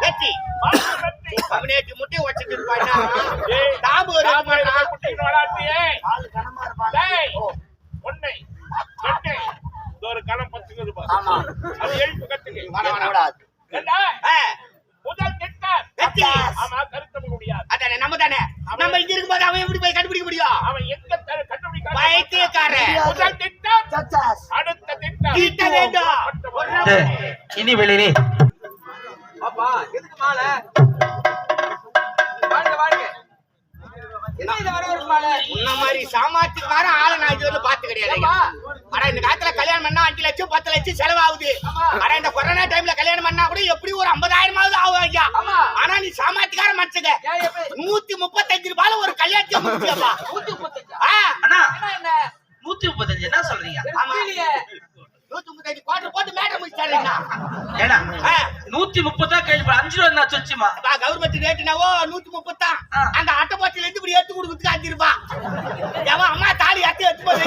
முட்டி வெற்றி. அவனேக்கு முட்டை வச்சுட்டு இருப்பானா ஏய், தாம்பு ஒரு தாமரை மாட்டா. குட்டியின் வளாட்டியே. ஆளு கனமா இருப்பாங்க. டேய், ஒன்னை, ரெட்டை, இது ஒரு கணம் பத்துக்குது பாரு. ஆமா. அது எழுப்பு கத்துக்கு. வர, வர. கூடாது. ஏண்டா, ஆ, முதல் திட்டம். வெற்றி. ஆமா, கருத்த முடியாது அதானே நம்ம தானே நம்ம இங்க இருக்கும்போது அவன் எப்படி போய் கண்டுபிடிக்க முடியும் அவன் எங்க த- கண்டுபிடிக்க பைத்தியக்காரன் முதல் திட்டம் Success. அடுத்த திட்டம் தீட்ட வேண்டும் டேய், இனி வெளியே அப்பா எதுக்கு மாலை வாழ்க வாழ்க என்ன இது வர ஒரு மாலை? உன்ன மாதிரி சாமாத்துக்கு வர ஆளை நான் இது வந்து பாத்து கிடையாது? ஆனா இந்த காலத்துல கல்யாணம் பண்ணா அஞ்சு லட்சம் பத்து லட்சம் செலவாகுது. ஆனா இந்த கொரோனா டைம்ல கல்யாணம் பண்ணா கூட எப்படி ஒரு ஐம்பதாயிரமாவது ஆகும் ஐயா. ஆனா நீ சாமாத்துக்கார மனுஷங்க. நூத்தி முப்பத்தஞ்சு ரூபாயில ஒரு கல்யாணத்தை நூத்தி முப்பத்தஞ்சா? அண்ணா. என்ன என்ன நூத்தி முப்பத்தஞ்சு என்ன சொல்றீங்க? நூத்தி முப்பத்தஞ்சு போட்டு ஆ, நூத்தி முப்பதா கேள்வி அஞ்சு ரூபா என்ன சொச்சுமா? அப்பா, கவர்மெண்ட் ரேட்டுனாவோ நூத்தி முப்பத்தான் ஆ. அந்த அட்டைப்பத்தில இருந்து இப்படி எடுத்து கொடுக்கறதுக்கு அஞ்சு எவன் அம்மா தாலி எடுத்து எடுத்து போய்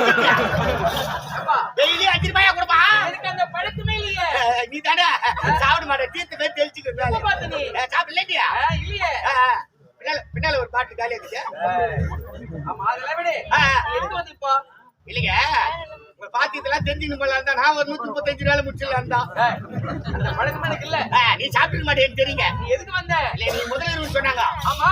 டெய்லி அஞ்சு ரூபாயா கொடுப்பா? எனக்கு அந்த பழக்கமே இல்லையே. நீ தானே? சாப்பிட மாட்டேன் தீர்த்து போய் தெளிச்சுக்க? சாப்பிடலையா இல்லையே? பின்னால பின்னால ஒரு பாட்டு இருக்குது ஆமா அதெல்லாம் விடு. ஆ. எதுக்கு வந்து இப்போ. இல்லைங்க. உங்க பாத்து இதெல்லாம் தெரிஞ்சுக்கணும் போல இருந்தா நான் ஒரு நூத்தி முப்பத்தஞ்சு ரூபாய் முடிச்சிடலாம் தான் அந்த பழக்கமே எனக்கு இல்ல. நீ சாப்பிட மாட்டேன்னு தெரியுங்க. நீ எதுக்கு வந்த? இல்ல நீ முதலில் சொன்னாங்க. ஆமா.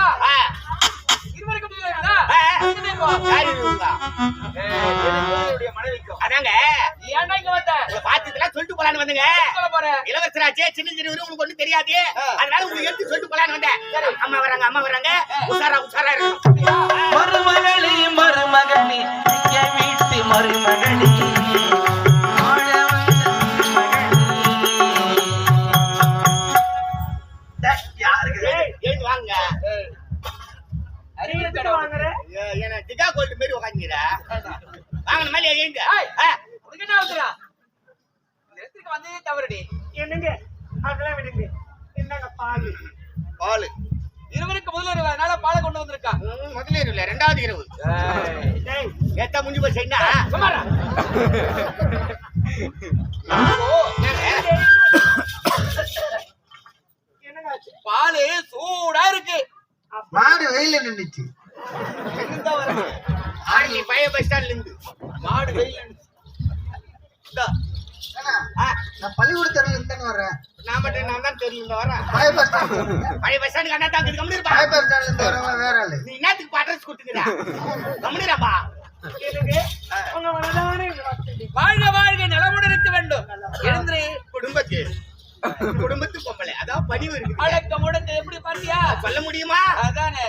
இளவரசராச்சே சின்ன சின்ன உங்களுக்கு ஒண்ணும் தெரியாது. அதனால உங்களுக்கு எடுத்து சொல்லிட்டு போலான்னு வந்தேன். அம்மா வராங்க அம்மா வராங்க. உஷாரா உஷாரா இருக்கும் மருமகளே மருமகனே எங்க வீட்டு மருமகளே. ஏன்னா டிகா கோல்டு மாரி உட்காந்துங்கிற வாங்கின மாதிரி என்ன வந்ததே தவறுடி. என்னங்க? அதெல்லாம் விடுங்க. என்னங்க பால்? பால். இருவருக்கு முதல்வர் அதனால பாலை கொண்டு வந்திருக்கா. முதல்ல இல்ல ரெண்டாவது இரவு. டேய் ஏத்தா முடிஞ்சு என்ன? என்னங்க ஆச்சு? பாலு சூடா இருக்கு. மாடு வெயில நின்னுச்சு. ஆர்மி பழைய பஸ் ஸ்டாண்ட்ல இருந்து. மாடு வெயில் நான் பள்ளிக்கூடத்துல இருந்து வர்றேன். நான் மட்டும் நான் தான் தெரியும் இந்த வரேன் பழைய பஸ் ஸ்டாண்ட் பழைய பஸ் ஸ்டாண்டுக்கு அண்ணா தாங்க கம்முனு இருப்பா பழைய பஸ் ஸ்டாண்ட்ல இருந்து வரவன் வேற ஆளு. நீ என்னத்துக்கு அட்ரஸ் கொடுத்துக்கிறா? வந்தது. வாழ்க வாழ்க நலமுடன் இருக்க வேண்டும் எழுந்திரு. குடும்பத்து. குடும்பத்து பொம்பளை. அதான் பணிவு இருக்கு அடக்க முடக்க எப்படி பாத்தியா? சொல்ல முடியுமா? அதானே.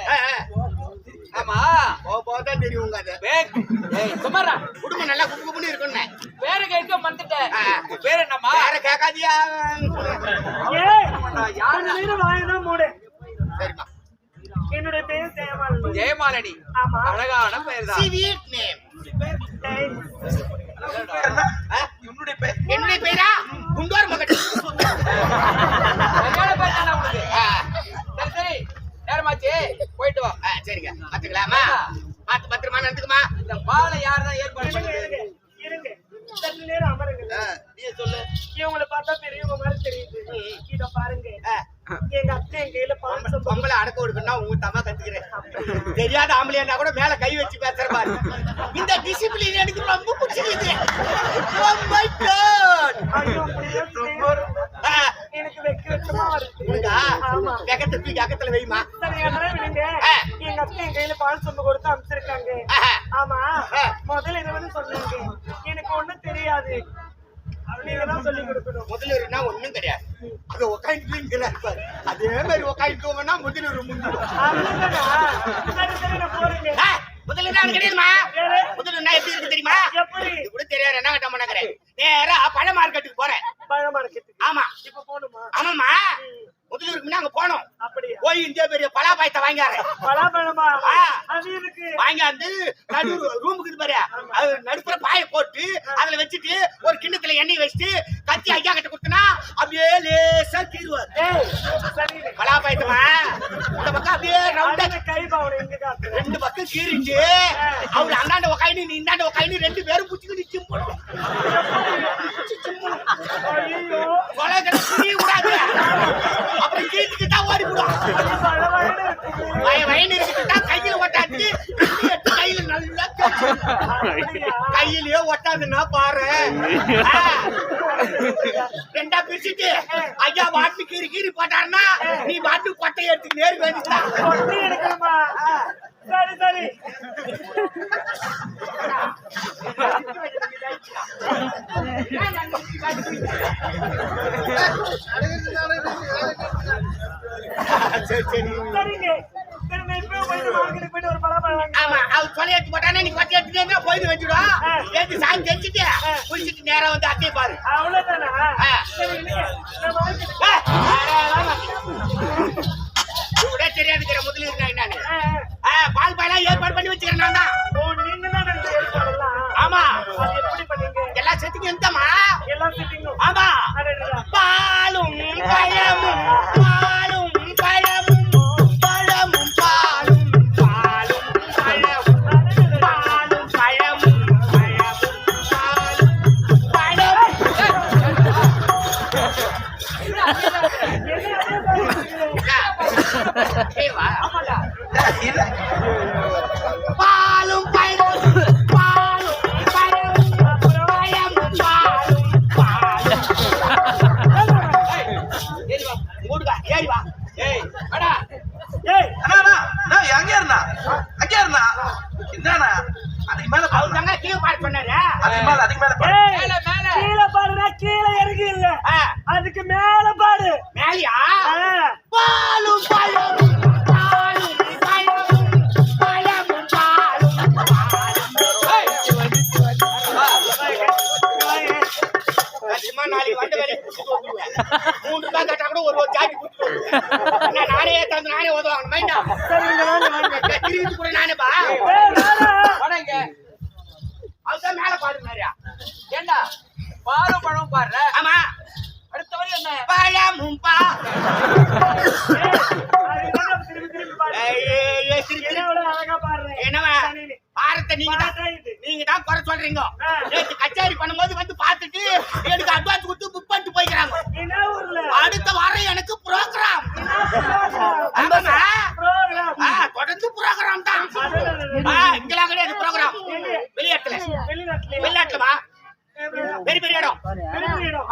ஆமா. போக போக தான் தெரியும் உங்க அது. பேக் ஏய் சுமாரா குடும்பம் நல்லா குப்பு குப்புன்னு இருக்கும்னு. பேரு கேட்க மறந்துட்டேன் ஆ. உன் பேர் என்னம்மா? யார கேட்காதியா? ஏய் யாரு? மூடு. சரிம்மா. என்னுடைய பேர் ஜெயமால் ஜெயமாலடி ஆமா. அழகான பெயர் தான் என்னுடைய பேர்? என்னுடைய பேரா? குண்டோர் மகன் கல்யாண பேர் தானே உனக்கு ஆ, சரி சரி நேரமாச்சு போயிட்டு வா ஆ, சரிங்க பாத்துக்கலாமா பாத்து பத்திரமா பாலை யார் தான் ஏற்பாடு இருங்க, பண்ணது? இருங்க. சற்று நேரம் அமருங்க. நீ சொல்லு. இவங்களை பார்த்தா பெரியவங்க மாதிரி தெரியுது. இத பாருங்க. எங்க அத்தை என் கையில பால் சொம்பு பொம்பளை அடக்க கொடுக்கணும்னா உங்க தம்மா கத்துக்கிறேன். தெரியாத ஆம்பளையா கூட மேல கை வச்சு பேசுற பாரு. இந்த டிசிப்ளின் எனக்கு ரொம்ப பிடிச்சிருக்கு எனக்கு வெக்க வெக்கமா வருது வெக்கத்தை தூக்கி அக்கத்துல வைமா. எங்க என் கையில பால் சொம்பு கொடுத்து அனுப்பிச்சிருக்காங்க. ஆமா. ஆ. முதல்ல இதை வந்து சொன்னாங்க. எனக்கு ஒண்ணும் தெரியாது. முதலீடுனா ஒண்ணும் கிடையாது அது அதே மாதிரி உக்காந்துக்கோங்கன்னா ஆ, முதலீடு நான் கிடையாதுமா? முதலீடுனா எப்படி இருக்கு தெரியுமா? கூட தெரியாது. என்ன கட்ட மாட்டேங்கிறேன். நேரா பழ மார்க்கெட்டுக்கு போறேன். பழமா இருக்கு ஆமா. இப்ப போகணுமா? ஆமாம்மா. முதலீடுக்கு அங்க போனோம் போய் இந்த பெரிய பலாபாயத்தை வாங்காரு இருக்கு வாங்கியாந்து நடு ரூமுக்கு இது பாரு. அது நடுப்புற பாய போட்டு அதுல வச்சுட்டு ஒரு கிண்ணத்துல எண்ணெய் வச்சுட்டு கத்தி ஐயா கிட்ட கொடுத்தனா அப்படியே லேசா சரி பலாபாயத்தமா இந்த பக்கம் அப்படியே ரவுண்டா ரெண்டு பக்கம் கீறிச்சு அவரு அந்தாண்ட உக்காயினு நீ இந்தாண்ட உக்காயினு ரெண்டு பேரும் புடிச்சுக்கிட்டு சிம்பணும் ஐயோ இருக்குட்டா கையில ஒட்டாச்சு கையில நல்லா? கையிலயே ஒட்டாதுன்னா பாரு. ரெண்டா பிரிச்சுட்டு ஐயா பாட்டு கீறி கீறி போட்டாருன்னா நீ பாட்டு கொட்டை எடுத்து நேரு எடுக்கணுமா சரி சரி சரி கொலை எடுத்து போட்டானே நீ கொட்டை எடுத்துட்டே போயிட்டு வச்சுடும் எடுத்து சாமி தெரிஞ்சுட்டு குளிச்சுட்டு நேரா வந்து அத்தையை பாரு. கூட தெரியாதுக்கிற நானு ஆ, ஆ, பால் பாயெல்லாம் ஏற்பாடு பண்ணி வச்சுக்கிறேன் நான் தான். ஆமா. அது எப்படி பண்ணீங்க? எல்லா செத்துக்கு எந்தமா எல்லாம் சிட்டிங்கும் ஆமா. அதுக்கு மேல அதுக்கு மேல மூணு ரூபாய் கேட்டா கூட ஒரு ஒரு ஜாக்கி கொடுத்துட்டு நானே தந்து நானே உதவாங்க மைண்டா சரி கூட அதுதான் மேல ஏண்டா பழம் பாடுற ஆமா அடுத்த வரி என்ன பழமும் பா பாடுறேன் என்னவா பாரத்தை நீங்க நீங்க தான் குறை சொல்றீங்க. நேத்து கச்சேரி பண்ணும்போது வந்து பார்த்துட்டு எனக்கு அட்வான்ஸ் கொடுத்து புக் பண்ணிட்டு போய்க்கிறாங்க. அடுத்த வாரம் எனக்கு ப்ரோக்ராம் தொடர்ந்து ப்ரோக்ராம் தான். இங்கெல்லாம் கிடையாது ப்ரோக்ராம் வெளிநாட்டுல. வெளிநாட்டுல வெளிநாட்டுலமா பெரிய பெரிய இடம்.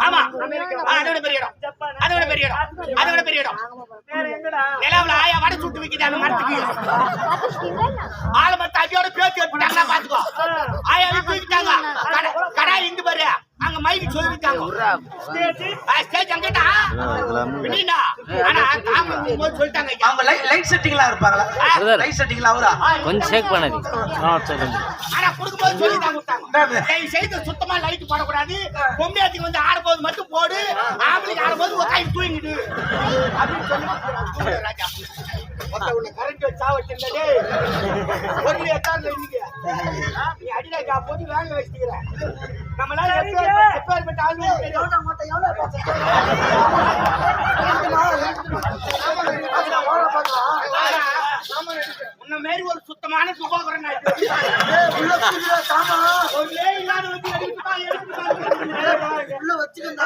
ஆமா. அமெரிக்கா. ஆ, அதை விட பெரிய இடம். ஜப்பான். அதை விட பெரிய இடம். அதை விட பெரிய இடம். நிலவுல ஆயா வடை சுட்டு விக்குது அந்த மரத்துக்கு மத்த அடியோட பேச்சு எடுத்துட்டாங்கன்னா பாத்துக்கோ. ஆயா தூக்கிட்டாங்க. கடை கடை இங்க பாரு. அங்க மைக்கு சொல்லிட்டாங்க ஸ்டேஜ். ஸ்டேஜ் அங்கடா ஆனா தாமரை போது சொல்லிட்டாங்க. அவங்க லைட் செட்டிங்லாம் இருப்பாங்களா? லைட் செட்டிங்லாம் அவரா? கொஞ்சம் ஷேக் பண்ணாதீங்க. ஆ சொல்லுங்க ஆனா கொடுக்கும்போது சொல்லி தான் கொடுத்தாங்க என்னது? தயவு செய்து சுத்தமா லைட் போடக்கூடாது. பொம்மையாத்துக்கு வந்து ஆடும்போது மட்டும் போடு. ஆம்பளைக்கு ஆடும்போது உட்காந்து தூங்கிடு. அப்படின்னு சொல்லி. ராஜா. உன்னை கரண்ட் வச்சா வச்சிருந்தே ஒரு எட்டாம் இன்னைக்கு ஆ, நீ வேலை வச்சுக்கிற நம்மளால எப்ப எப்பேற்பட்ட ஆளு தெரியும் ஆனா, உன்னை மாரி ஒரு சுத்தமான எடுத்துப்பா. உள்ள எடுத்துக்கிறீங்க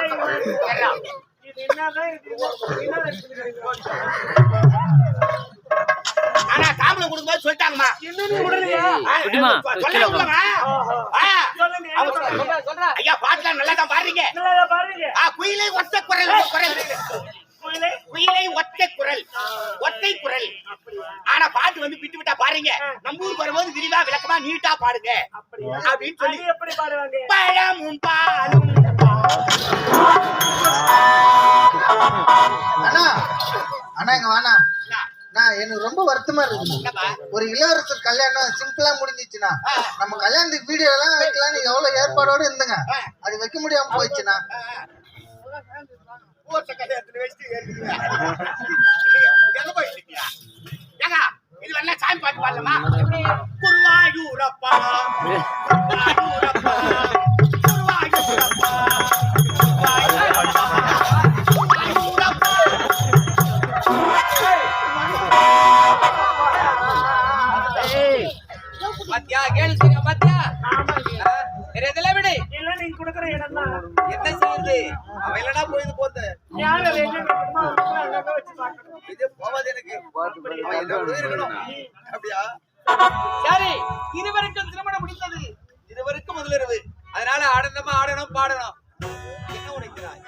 ஆனா தாம்பளம் கொடுக்கும்போது சொல்லிட்டாங்கம்மா. ஐயா பாட்டுலாம் நல்லா தான் பாடுறீங்க. நல்லா பாருங்க ஆ, குயிலை ஒத்த குரல் குரல். கோயிலே? குயிலை ஒத்தை குரல் ஒத்தை குரல். ஆனா பாட்டு வந்து விட்டு விட்டா பாருங்க. நம்ம ஊருக்கு வரும்போது விரிவா விளக்கமா நீட்டா பாடுங்க. அப்படின்னு சொல்லி எப்படி பாடுவாங்க? பழமும் பாலும். அண்ணா அண்ணா இங்க வாண்ணா? நான் எனக்கு ரொம்ப வருத்தமா இருக்கு ஒரு இளவரசர் கல்யாணம் சிம்பிளா முடிஞ்சிச்சுன்னா நம்ம கல்யாணத்துக்கு வீடியோ எல்லாம் வைக்கலாம்னு எவ்வளவு ஏற்பாடோட இருந்துங்க. அது வைக்க முடியாம போயிடுச்சுன்னா. இது வரல சாமி பாட்டு பாடலாமா? குருவாயூரப்பா. என்ன செய்யுது அவ போயிது போறது அப்படியா? சரி இருவருக்கும் திருமணம் முடிந்தது. இருவருக்கும் முதலிரவு. அதனால ஆடணுமா? ஆடணும் பாடணும். என்ன உடைக்கிறாய்?